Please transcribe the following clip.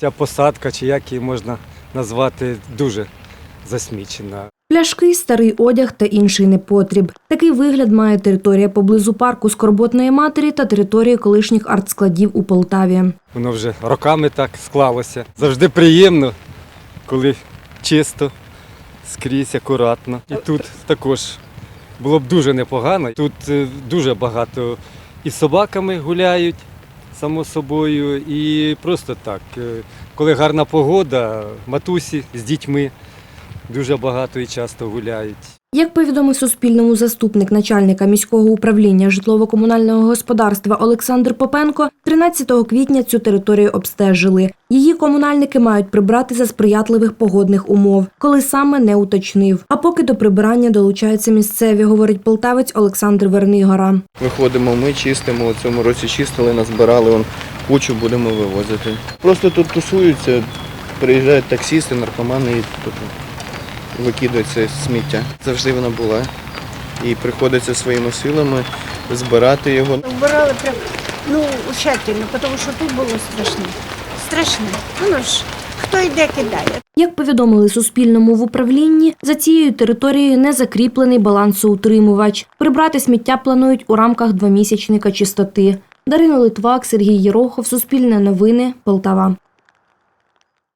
Ця посадка, чи як її можна назвати, дуже засмічена. Пляшки, старий одяг та інший непотріб. Такий вигляд має територія поблизу парку Скорботної матері та території колишніх артскладів у Полтаві. Воно вже роками так склалося. Завжди приємно, коли чисто, скрізь, акуратно. І тут також було б дуже непогано. Тут е, дуже багато і з собаками гуляють, само собою, і просто так. е, Коли гарна погода, матусі з дітьми дуже багато і часто гуляють. Як повідомив Суспільному заступник начальника міського управління житлово-комунального господарства Олександр Попенко, 13 квітня цю територію обстежили. Її комунальники мають прибрати за сприятливих погодних умов, коли саме не уточнив. А поки до прибирання долучаються місцеві, говорить полтавець Олександр Вернигора. Виходимо, ми чистимо. У цьому році чистили, назбирали он кучу, будемо вивозити. Просто тут тусуються, приїжджають таксісти, наркомани і тут викидають це сміття. Завжди вона була. І приходиться своїми силами збирати його. Вбирали прям ну тщательно, тому що тут було страшно. Страшно. Воно ж хто йде, кидає. Як повідомили Суспільному в управлінні, за цією територією не закріплений балансоутримувач. Прибрати сміття планують у рамках двомісячника чистоти. Дарина Литвак, Сергій Єрохов, Суспільне новини, Полтава.